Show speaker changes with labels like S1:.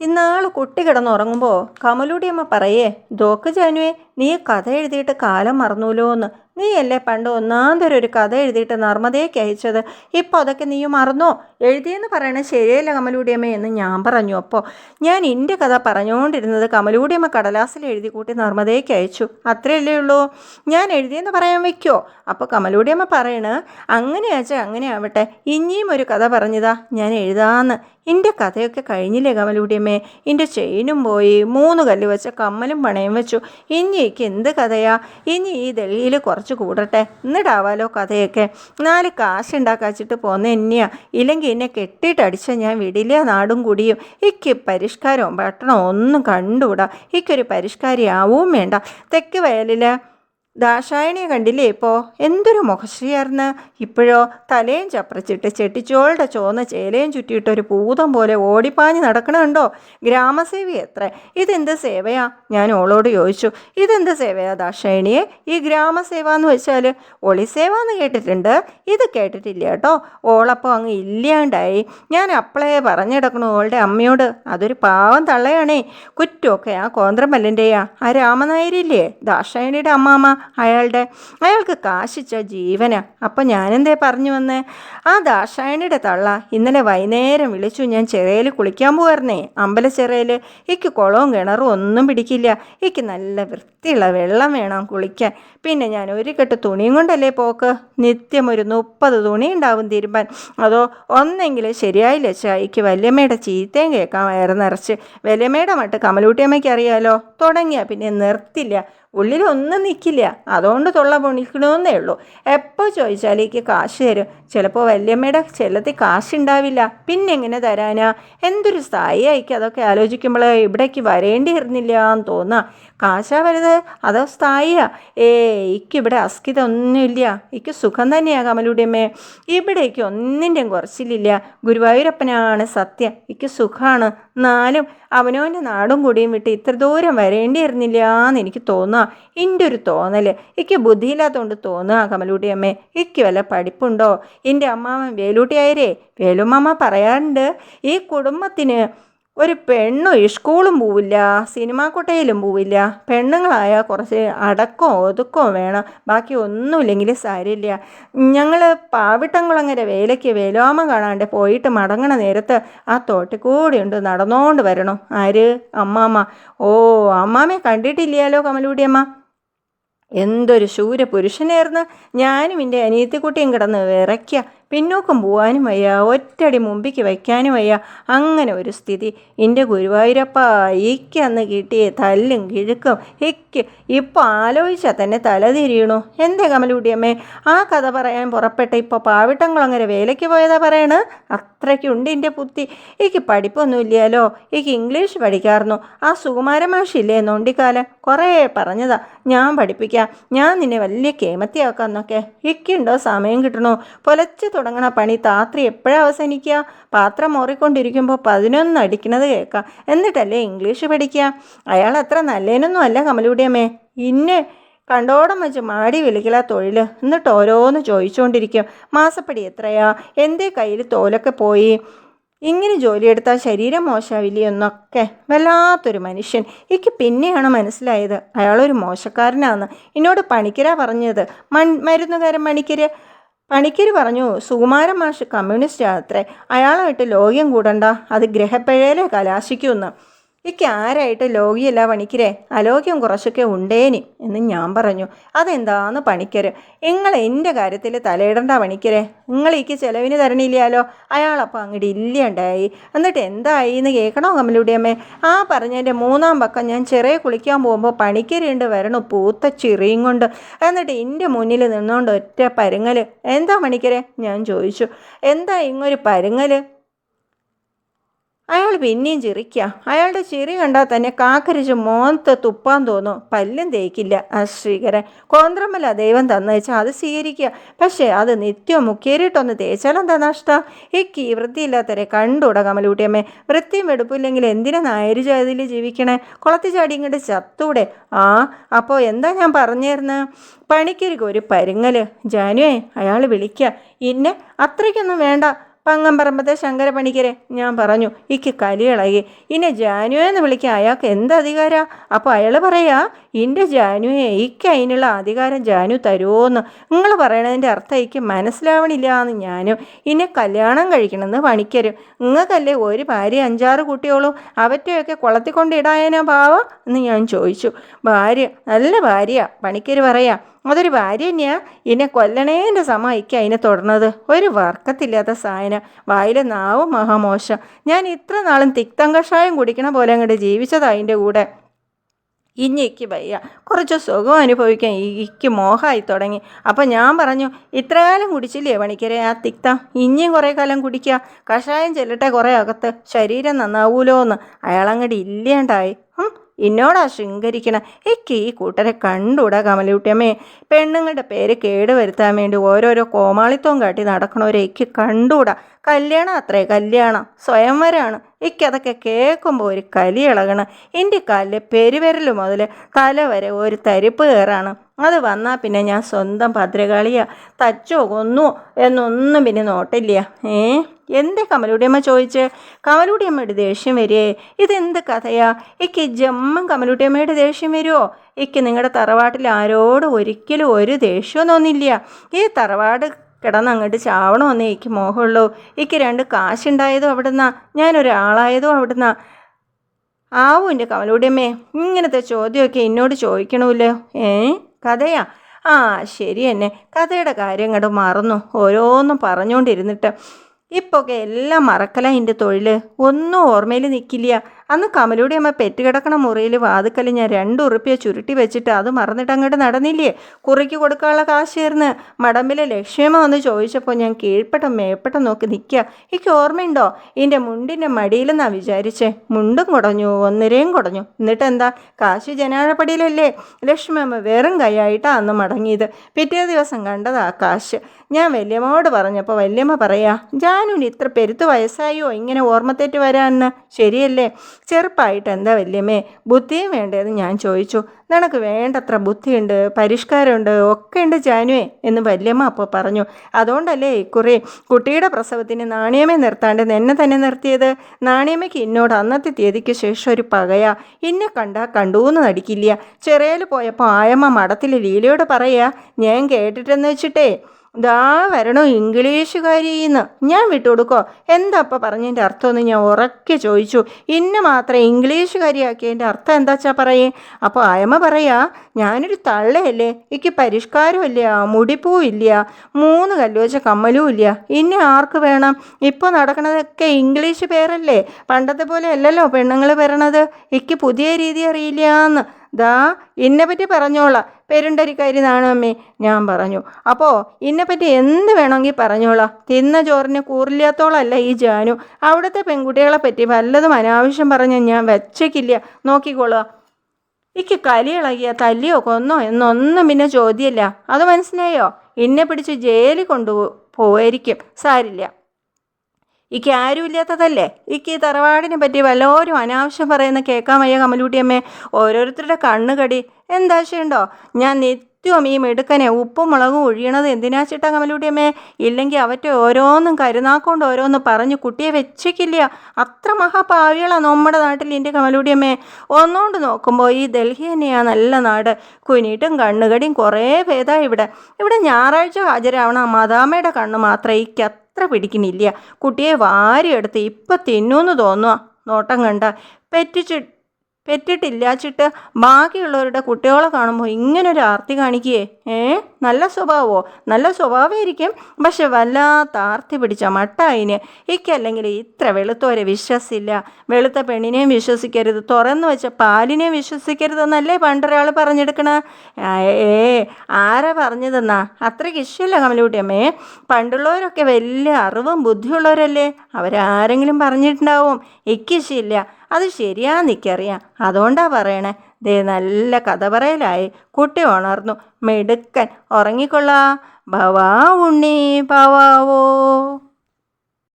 S1: ഇന്നാൾ കുട്ടി കിടന്നുറങ്ങുമ്പോൾ കമലൂടിയമ്മ പറയേ ദോക്ക് ജാനുവേ നീ കഥ എഴുതിയിട്ട് കാലം മറന്നൂലോ എന്ന് നീയല്ലേ പണ്ട് ഒന്നാന്തരം ഒരു കഥ എഴുതിയിട്ട് നർമ്മദയ്ക്ക് അയച്ചത്? ഇപ്പോൾ അതൊക്കെ നീ മറന്നോ? എഴുതിയെന്ന് പറയണത് ശരിയല്ല കമലൂടിയമ്മ എന്ന് ഞാൻ പറഞ്ഞു. അപ്പോൾ ഞാൻ എന്റെ കഥ പറഞ്ഞുകൊണ്ടിരുന്നത് കമലൂടിയമ്മ കടലാസിൽ എഴുതി കൂട്ടി നർമ്മദയ്ക്ക് അയച്ചു. അത്രയല്ലേ ഉള്ളൂ. ഞാൻ എഴുതിയെന്ന് പറയാൻ വെക്കോ അപ്പോൾ കമലൂടിയമ്മ പറയണ അങ്ങനെ അയച്ചാൽ അങ്ങനെ ആവട്ടെ ഇനിയും ഒരു കഥ പറഞ്ഞതാ ഞാൻ എഴുതാമെന്ന് എന്റെ കഥയൊക്കെ കഴിഞ്ഞില്ലേ കമലൂടിയമ്മേ? എന്റെ ചെയിനും പോയി മൂന്ന് കല്ല് വെച്ച കമ്മലും പണയം വെച്ചു. ഇനിക്ക് എന്ത് കഥയാ? ഇനി ഈ ഡൽഹിയിൽ കുറച്ച് കൂടട്ടെ. എന്നിട്ടാവാലോ കഥയൊക്കെ. നാല് കാശ് ഉണ്ടാക്കാച്ചിട്ട് പോന്ന എന്നെയാ ഇല്ലെങ്കിൽ എന്നെ കെട്ടിയിട്ടടിച്ച ഞാൻ വിടില്ല നാടും കുടിയും. ഇക്ക് പരിഷ്കാരവും പട്ടണം ഒന്നും കണ്ടുകൂടാ. ഇക്കൊരു പരിഷ്കാരിയാവും വേണ്ട. തെക്ക് വയലിൽ ദാശായണിയെ കണ്ടില്ലേ ഇപ്പോൾ എന്തൊരു മുഖശ്രീയാർന്ന് ഇപ്പോഴോ തലയും ചപ്രച്ചിട്ട് ചെട്ടിച്ചോളുടെ ചോന്ന ചേലയും ചുറ്റിയിട്ട് ഒരു പൂതം പോലെ ഓടിപ്പാഞ്ഞ് നടക്കണമുണ്ടോ ഗ്രാമസേവി എത്ര? ഇതെന്ത് സേവയാ? ഞാൻ ഓളോട് ചോദിച്ചു. ഇതെന്ത് സേവയാ ദാശായണിയെ? ഈ ഗ്രാമസേവ എന്ന് വെച്ചാൽ ഒളിസേവ എന്ന് കേട്ടിട്ടുണ്ട്. ഇത് കേട്ടിട്ടില്ല കേട്ടോ. ഓളപ്പോൾ അങ്ങ് ഇല്ലാണ്ടായി. ഞാൻ അപ്പളേ പറഞ്ഞിടക്കണു ഓളുടെ അമ്മയോട്. അതൊരു പാവം തള്ളയാണേ. കുറ്റമൊക്കെ ആ കോന്ത്രമല്ലന്റെയാ ആ രാമനായരില്ലേ? ദാശായണിയുടെ അമ്മാമ്മ അയാളുടെ അയാൾക്ക് കാശിച്ച ജീവന. അപ്പം ഞാനെന്തേ പറഞ്ഞു വന്നേ? ആ ദാഷായണിയുടെ തള്ള ഇന്നലെ വൈകുന്നേരം വിളിച്ചു ഞാൻ ചിറയിൽ കുളിക്കാൻ പോകായിരുന്നേ അമ്പലച്ചിറയിൽ ഇക്ക് കുളവും കിണറും ഒന്നും പിടിക്കില്ല. ഇക്ക് നല്ല വൃത്തിയുള്ള വെള്ളം വേണം കുളിക്കാൻ. പിന്നെ ഞാൻ ഒരു കെട്ട് തുണിയും കൊണ്ടല്ലേ പോക്ക്? നിത്യം ഒരു മുപ്പത് തുണി ഉണ്ടാവും തിരുമ്പാൻ അതോ ഒന്നെങ്കിലും ശരിയായില്ല ചായക്ക് വല്യമ്മയുടെ ചീത്തയും കേൾക്കാൻ വയറ് നിറച്ച്. വല്യമ്മയുടെ മട്ട് കമലൂട്ടിയമ്മയ്ക്ക് അറിയാലോ? തുടങ്ങിയാൽ പിന്നെ നിർത്തില്ല. ഉള്ളിലൊന്നും നിൽക്കില്ല അതുകൊണ്ട് തൊള്ള പൊണിക്കണമെന്നേ ഉള്ളൂ. എപ്പോൾ ചോദിച്ചാലേക്ക് കാശ് തരും. ചിലപ്പോൾ വല്യമ്മയുടെ ചെല്ലത്തിൽ കാശുണ്ടാവില്ല. പിന്നെ എങ്ങനെ തരാനാ? എന്തൊരു സ്ഥായി സ്ഥായിയായിരിക്കും അതൊക്കെ ആലോചിക്കുമ്പോൾ ഇവിടേക്ക് വരേണ്ടി ഇരുന്നില്ല എന്ന് തോന്നുക കാശാ വരുത് അതോ സ്ഥായിയാ? ഏ ഇക്കിവിടെ അസ്കിത ഒന്നുമില്ല ഇക്ക് സുഖം തന്നെയാ കമലുടിയമ്മേ. ഇവിടേക്ക് ഒന്നിന്റെയും കുറച്ചിലില്ല. ഗുരുവായൂരപ്പനാണ് സത്യം. ഇക്ക് സുഖമാണ് എന്നാലും അവനവന്റെ നാടും കൂടിയും വിട്ട് ഇത്ര ദൂരം വരേണ്ടിയിരുന്നില്ല എന്ന് എനിക്ക് തോന്നുക എന്റെ ഒരു തോന്നൽ എനിക്ക് ബുദ്ധിയില്ലാത്തതുകൊണ്ട് തോന്നുക കമലൂട്ടിയമ്മേ ഇക്ക് വല്ല പഠിപ്പുണ്ടോ? എന്റെ അമ്മാവൻ വേലൂട്ടിയായരേ വേലുമാമ പറയാറുണ്ട് ഈ കുടുംബത്തിന് ഒരു പെണ്ണും സ്കൂളും പോവില്ല സിനിമാ കൊട്ടയിലും പോവില്ല. പെണ്ണുങ്ങളായ കുറച്ച് അടക്കവും ഒതുക്കവും വേണം. ബാക്കി ഒന്നുമില്ലെങ്കിൽ സാരില്ല. ഞങ്ങൾ പാവിട്ടംകുളങ്ങര വേലയ്ക്ക് വേലോമ കാണാണ്ട് പോയിട്ട് മടങ്ങണ നേരത്ത് ആ തോട്ടിക്കൂടിയുണ്ട് നടന്നുകൊണ്ട് വരണം. ആര്? അമ്മാമ്മ. ഓ അമ്മാമ്മയെ കണ്ടിട്ടില്ലല്ലോ കമലൂടിയമ്മ. എന്തൊരു ശൂര പുരുഷനായിരുന്നു ഞാനും എന്റെ അനിയത്തിക്കുട്ടിയും കിടന്ന് വിറയ്ക്കുക പിന്നോക്കം പോവാനും വയ്യ ഒറ്റടി മുമ്പിക്ക് വയ്ക്കാനും വയ്യ. അങ്ങനെ ഒരു സ്ഥിതി. എന്റെ ഗുരുവായൂരപ്പ ഇക്ക് അന്ന് കിട്ടിയ തല്ലും കിഴുക്കും. ഇക്ക് ഇപ്പോൾ ആലോചിച്ചാൽ തന്നെ തല തിരിയണു. എന്തേ കമലൂട്ടിയമ്മേ ആ കഥ പറയാൻ പുറപ്പെട്ട ഇപ്പോൾ പാവിട്ടങ്ങളങ്ങനെ വേലയ്ക്ക് പോയതാ പറയണ്? അത്രയ്ക്കുണ്ട് എന്റെ പുത്തി എനിക്ക് പഠിപ്പൊന്നുമില്ലല്ലോ. എനിക്ക് ഇംഗ്ലീഷ് പഠിക്കാറുന്നു ആ സുകുമാരമാഷില്ലേ നോണ്ടിക്കാലം? കുറേ പറഞ്ഞതാ. ഞാൻ പഠിപ്പിക്കാം. ഞാൻ നിന്നെ വലിയ കേമത്തിയാക്കാന്നൊക്കെ ഇക്കുണ്ടോ സമയം കിട്ടണോ? പൊലച്ച് തുടങ്ങണ പണി താത്രി എപ്പോഴാ അവസാനിക്കുക? പാത്രം മോറിക്കൊണ്ടിരിക്കുമ്പോൾ പതിനൊന്ന് അടിക്കണത് കേൾക്കാം. എന്നിട്ടല്ലേ ഇംഗ്ലീഷ് പഠിക്കുക? അയാൾ അത്ര നല്ലതിനൊന്നും അല്ല കമലൂടിയമ്മേ ഇന്നെ കണ്ടോടം വെച്ച് മാടി വിളിക്കല തൊഴിൽ എന്നിട്ട് ഓരോന്ന് ചോദിച്ചുകൊണ്ടിരിക്കും മാസപ്പടി എത്രയാ? എന്റെ കയ്യിൽ തോലൊക്കെ പോയി? ഇങ്ങനെ ജോലിയെടുത്താൽ ശരീരം മോശമാവില്ലയെന്നൊക്കെ വല്ലാത്തൊരു മനുഷ്യൻ. എനിക്ക് പിന്നെയാണ് മനസ്സിലായത്? അയാളൊരു മോശക്കാരനാണ് എന്നോട് പണിക്കരാ പറഞ്ഞത്. മൺ മരുന്നുകാരൻ പണിക്കര്? പണിക്കര് പറഞ്ഞു സുകുമാരൻ മാഷ് കമ്മ്യൂണിസ്റ്റ് അത്രേ അയാളായിട്ട് ലോഗ്യം കൂടണ്ട അത് ഗ്രഹപ്പിഴയിലെ കലാശിക്കുമെന്ന് ഇക്ക് ആരായിട്ട് ലോകിയല്ല പണിക്കരേ? അലോക്യം കുറച്ചൊക്കെ ഉണ്ടേനി എന്ന് ഞാൻ പറഞ്ഞു. അതെന്താന്ന് പണിക്കര്? നിങ്ങൾ എന്റെ കാര്യത്തിൽ തലയിടണ്ട പണിക്കരേ? നിങ്ങൾ ഇക്ക് ചിലവിന് തരണില്ലല്ലോ അയാളപ്പോൾ അങ്ങോട്ട് ഇല്ലാണ്ടായി എന്നിട്ട് എന്തായി എന്ന് കേൾക്കണോ കമ്മലൂടിയമ്മേ ആ പറഞ്ഞതിന്റെ മൂന്നാം പക്കം ഞാൻ ചെറിയ കുളിക്കാൻ പോകുമ്പോൾ പണിക്കരുണ്ട് വരണു പൂത്ത ചിറിയും കൊണ്ട്. എന്നിട്ട് എന്റെ മുന്നിൽ നിന്നുകൊണ്ട് ഒറ്റ പരുങ്ങൽ എന്താ പണിക്കരേ? ഞാൻ ചോദിച്ചു. എന്താ ഇങ്ങൊരു പരുങ്ങൽ അയാൾ പിന്നെയും ചിരിക്കുക അയാളുടെ ചിരി കണ്ടാൽ തന്നെ കാക്കരിച്ച് മോന്ത് തുപ്പാൻ തോന്നും. പല്ലും തേക്കില്ല. ആ ശ്രീകരൻ കോന്ത്രമല്ല ദൈവം തന്നുവെച്ചാൽ അത് സ്വീകരിക്കുക പക്ഷേ അത് നിത്യവും മുക്കേറിയിട്ടൊന്ന് തേച്ചാലെന്താ നഷ്ടം? ഇക്ക് ഈ വൃത്തിയില്ലാത്തവരെ കണ്ടുകൂടാ കമലൂട്ടിയമ്മേ. വൃത്തിയും വെടുപ്പില്ലെങ്കിൽ എന്തിനാ നായര് ജാതിയിൽ ജീവിക്കണേ? കുളത്തി ചാടി ഇങ്ങോട്ട് ചത്തൂടെ? ആ അപ്പോൾ എന്താ ഞാൻ പറഞ്ഞിരുന്നത് പണിക്കരിക്ക് ഒരു പരുങ്ങൽ. ജാനുവേ അയാൾ വിളിക്കുക ഇന്നെ അത്രയ്ക്കൊന്നും വേണ്ട. പങ്ങമ്പറമ്പത്തെ ശങ്കര പണിക്കരെ ഞാൻ പറഞ്ഞു ഇക്ക് കലിയിളകി ഇന്നെ ജാനു എന്ന് വിളിക്കാൻ അയാൾക്ക് എന്ത് അധികാരാ? അപ്പോൾ അയാൾ പറയാ ഇന്റെ ജാനുവെ ഇക്ക് അതിനുള്ള അധികാരം ജാനു തരുമോന്ന് നിങ്ങൾ പറയണതിന്റെ അർത്ഥം എനിക്ക് മനസ്സിലാവണില്ല എന്ന് ഞാനും. ഇന്നെ കല്യാണം കഴിക്കണമെന്ന് പണിക്കരും. നിങ്ങൾക്കല്ലേ ഒരു ഭാര്യ അഞ്ചാറ് കുട്ടികളും? അവറ്റയൊക്കെ കുളത്തിക്കൊണ്ട് ഇടായനോ പാവ? എന്ന് ഞാൻ ചോദിച്ചു. ഭാര്യ നല്ല ഭാര്യ പണിക്കര് പറയാ. അതൊരു ഭാര്യ തന്നെയാ. എന്നെ കൊല്ലണേന്റെ സമയക്ക് അതിനെ തുടർന്നത് ഒരു വർക്കത്തില്ലാത്ത സായന വായിലെ നാവും മഹാമോശം. ഞാൻ ഇത്ര നാളും തിക്തം കഷായം കുടിക്കണ പോലെ അങ്ങോട്ട് ജീവിച്ചതാ അതിന്റെ കൂടെ. ഇഞ്ഞിക്ക് വയ്യ. കുറച്ച് സുഖം അനുഭവിക്കാൻ ഇക്ക് മോഹമായി തുടങ്ങി. അപ്പം ഞാൻ പറഞ്ഞു ഇത്രകാലം കുടിച്ചില്ലേ പണിക്കരെ ആ തിക്തം? ഇനിയും കുറേ കാലം കുടിക്കുക കഷായം ചെല്ലട്ടെ കുറേ അകത്ത് ശരീരം നന്നാവൂലോ എന്ന് അയാളങ്ങോട്ട് ഇല്ലാണ്ടായി എന്നോടാ ശൃംഗരിക്കണം. എനിക്ക് ഈ കൂട്ടരെ കണ്ടുകൂടാ കമലൂട്ടിയമ്മേ. പെണ്ണുങ്ങളുടെ പേര് കേടുവരുത്താൻ വേണ്ടി ഓരോരോ കോമാളിത്തവും കാട്ടി നടക്കണവരെ എനിക്ക് കണ്ടുകൂടാ കല്യാണം അത്രേ കല്യാണം. സ്വയംവരാണ്. എനിക്കതൊക്കെ കേൾക്കുമ്പോൾ ഒരു കലി ഇളകണം. എന്റെ കാലിലെ പെരുവിരൽ മുതൽ തല വരെ ഒരു തരിപ്പ് കയറാണ്. അത് വന്നാൽ പിന്നെ ഞാൻ സ്വന്തം ഭദ്രകാളിയാ. തച്ചോ കൊന്നോ എന്നൊന്നും പിന്നെ നോട്ടില്ല. ഏ? എന്തേ കമലൂടിയമ്മ ചോദിച്ച്? കമലൂടിയമ്മയുടെ ദേഷ്യം വരേ ഇതെന്ത് കഥയാ? ഇക്ക് ജമ്മം കമലൂട്ടിയമ്മയുടെ ദേഷ്യം വരുമോ ഇക്ക് നിങ്ങളുടെ തറവാട്ടിൽ ആരോട് ഒരിക്കലും ഒരു ദേഷ്യം തോന്നില്ല. ഈ തറവാട് കിടന്ന് അങ്ങോട്ട് ചാവണമെന്നേ എനിക്ക് മോഹമുള്ളൂ. എനിക്ക് രണ്ട് കാശുണ്ടായതും അവിടുന്ന. ഞാനൊരാളായതും അവിടുന്ന. ആവും എന്റെ കമലൂടിയമ്മേ ഇങ്ങനത്തെ ചോദ്യമൊക്കെ എന്നോട് ചോദിക്കണമല്ലോ ഏ? കഥയാ? ആ ശരി തന്നെ കഥയുടെ കാര്യം അങ്ങോട്ട് മറന്നു. ഓരോന്നും പറഞ്ഞുകൊണ്ടിരുന്നിട്ട് ഇപ്പൊക്കെ എല്ലാം മറക്കല എന്റെ തൊഴിൽ ഒന്നും ഓർമ്മയിൽ നിൽക്കില്ല അന്ന് കമലൂടെ അമ്മ പെറ്റുകിടക്കണ മുറിയിൽ വാതുക്കൽ ഞാൻ രണ്ട് ഉറുപ്പിയ ചുരുട്ടി വെച്ചിട്ട് അത് മറന്നിട്ട് അങ്ങോട്ട് നടന്നില്ലേ? കുറിക്ക് കൊടുക്കാനുള്ള കാശായിരുന്നു മടമ്പിലെ ലക്ഷ്മിയമ്മ വന്ന് ചോദിച്ചപ്പോൾ ഞാൻ കീഴ്പ്പെട്ടം മേപ്പെട്ടം നോക്കി നിൽക്കുക എനിക്ക് ഓർമ്മയുണ്ടോ? എന്റെ മുണ്ടിന്റെ മടിയിലെന്നാണ് വിചാരിച്ചേ? മുണ്ടും കുടഞ്ഞു ഒന്നരയും കുടഞ്ഞു. എന്നിട്ട് എന്താ കാശ് ജനാഴപ്പടിയിലല്ലേ ലക്ഷ്മിയമ്മ വെറും കൈയായിട്ടാണ് അന്ന് മടങ്ങിയത്. പിറ്റേ ദിവസം കണ്ടതാ കാശ്. ഞാൻ വല്യമ്മയോട് പറഞ്ഞപ്പോൾ വല്യമ്മ പറയാ ജാനുവിന് ഇത്ര പെരുത്ത് വയസ്സായോ? ഇങ്ങനെ ഓർമ്മത്തേറ്റ് വരാന്ന് ശരിയല്ലേ? ചെറുപ്പമായിട്ട് എന്താ വല്യമ്മേ? ബുദ്ധിയും വേണ്ടതെന്ന് ഞാൻ ചോദിച്ചു. നിനക്ക് വേണ്ടത്ര ബുദ്ധിയുണ്ട് പരിഷ്കാരമുണ്ട് ഒക്കെ ഉണ്ട് ജാനുവേ എന്ന് വല്യമ്മ അപ്പോൾ പറഞ്ഞു. അതുകൊണ്ടല്ലേ ഇക്കുറി കുട്ടിയുടെ പ്രസവത്തിന് നാണയമേ നിർത്താണ്ട് എന്നെ തന്നെ നിർത്തിയത്? നാണയമയ്ക്ക് ഇന്നോട് അന്നത്തെ തീയതിക്ക് ശേഷം ഒരു പകയാ. എന്നെ കണ്ടാ കണ്ടൂന്ന് നടിക്കില്ല. ചെറിയൽ പോയപ്പോൾ ആയമ്മ മടത്തിൽ ലീലയോട് പറയാ ഞാൻ കേട്ടിട്ടെന്ന് വെച്ചിട്ടേ ദാ വരണോ ഇംഗ്ലീഷുകാരിന്ന്. ഞാൻ വിട്ടുകൊടുക്കോ? എന്താപ്പ പറഞ്ഞതിന്റെ അർത്ഥമെന്ന് ഞാൻ ഉറക്കെ ചോദിച്ചു. ഇന്നെ മാത്രം ഇംഗ്ലീഷുകാരിയാക്കിയതിന്റെ അർത്ഥം എന്താ വെച്ചാൽ പറയേ? അപ്പോൾ അയമ പറയാ ഞാനൊരു തള്ളയല്ലേ? എനിക്ക് പരിഷ്കാരമില്ല മുടിപ്പൂവില്ല മൂന്ന് കല്ലുവച്ച കമ്മലും ഇല്ല ഇനി ആർക്ക് വേണം? ഇപ്പോൾ നടക്കണതൊക്കെ ഇംഗ്ലീഷ് പേരല്ലേ? പണ്ടത്തെ പോലെ അല്ലല്ലോ പെണ്ണുങ്ങൾ വരണത്? എനിക്ക് പുതിയ രീതി അറിയില്ല എന്ന് ദാ ഇന്നെപ്പറ്റി പറഞ്ഞോളാം. പെരുണ്ടരിക്കാരി നാണമ്മേ ഞാൻ പറഞ്ഞു. അപ്പോൾ ഇന്നെപ്പറ്റി എന്ത് വേണമെങ്കിൽ പറഞ്ഞോളാം. തിന്ന ചോറിന് കൂറില്ലാത്തോളല്ല ഈ ജാനു. അവിടുത്തെ പെൺകുട്ടികളെ പറ്റി വല്ലതും അനാവശ്യം പറഞ്ഞ് ഞാൻ വെച്ചേക്കില്ല. നോക്കിക്കോളുക ഇക്ക് കലിയിളകിയ തല്ലിയോ കൊന്നോ എന്നൊന്നും പിന്നെ ചോദ്യമല്ല. അത് മനസ്സിലായോ? എന്നെ പിടിച്ച് ജയിലിൽ കൊണ്ടുപോയിരിക്കും സാരില്ല. ഇക്ക് ആരും ഇല്ലാത്തതല്ലേ ഇക്ക് ഈ തറവാടിനെ പറ്റി വല്ലവരും അനാവശ്യം പറയുന്ന കേൾക്കാൻ വയ്യ കമലൂട്ടിയമ്മേ ഓരോരുത്തരുടെ കണ്ണുകടി. എന്താശയുണ്ടോ ഞാൻ നിത്യവും ഈ മിടുക്കനെ ഉപ്പും മുളകും ഒഴിയണത് എന്തിനാ ചിട്ടാ കമലൂട്ടിയമ്മേ ഇല്ലെങ്കിൽ അവറ്റ ഓരോന്നും കരുനാക്കൊണ്ട് ഓരോന്ന് പറഞ്ഞ് കുട്ടിയെ വെച്ചേക്കില്ല. അത്ര മഹാഭാവികളാണ് നമ്മുടെ നാട്ടിൽ എന്റെ കമലൂട്ടിയമ്മേ ഒന്നുകൊണ്ട് നോക്കുമ്പോൾ ഈ ഡൽഹി തന്നെയാണ് നല്ല നാട്. കുനിയിട്ടും കണ്ണുകടിയും കുറേ ഭേദമാണ് ഇവിടെ. ഇവിടെ ഞായറാഴ്ച ഹാജരാവണ. മദാമയുടെ കണ്ണ് മാത്രം ഈ അത്ര പിടിക്കുന്നില്ല. കുട്ടിയെ വാരിയെടുത്ത് ഇപ്പം തിന്നൂന്ന് തോന്നുക നോട്ടം കണ്ട. പെറ്റിച്ച് പെറ്റിട്ടില്ലാച്ചിട്ട് ബാക്കിയുള്ളവരുടെ കുട്ടികളെ കാണുമ്പോൾ ഇങ്ങനൊരു ആർത്തി കാണിക്കുകയെ ഏ? നല്ല സ്വഭാവമോ നല്ല സ്വഭാവമായിരിക്കും. പക്ഷെ വല്ലാത്ത ആർത്തി പിടിച്ച മട്ടായിന്. ഇക്കല്ലെങ്കിൽ ഇത്ര വെളുത്തോരെ വിശ്വസില്ല. വെളുത്ത പെണ്ണിനെയും വിശ്വസിക്കരുത്. തുറന്നു വെച്ച പാലിനെയും വിശ്വസിക്കരുതെന്നല്ലേ പണ്ടൊരാൾ പറഞ്ഞെടുക്കണ? ഏ ആരാ പറഞ്ഞതെന്നാ? അത്രയ്ക്ക് ഇഷ്ടമല്ല കമലൂട്ടിയമ്മേ പണ്ടുള്ളവരൊക്കെ വലിയ അറിവും ബുദ്ധിയുള്ളവരല്ലേ? അവരാരെങ്കിലും പറഞ്ഞിട്ടുണ്ടാവും. ഇക്കിഷ്ടമില്ല അത് ശരിയാന്ന് എനിക്കറിയാം അതുകൊണ്ടാണ് പറയണേ. ദേ നല്ല കഥ പറയലായി. കുട്ടി ഉണർന്നു. മെടുക്കൻ. ഉറങ്ങിക്കൊള്ളാ. ഭവാ ഉണ്ണി ഭവാവോ.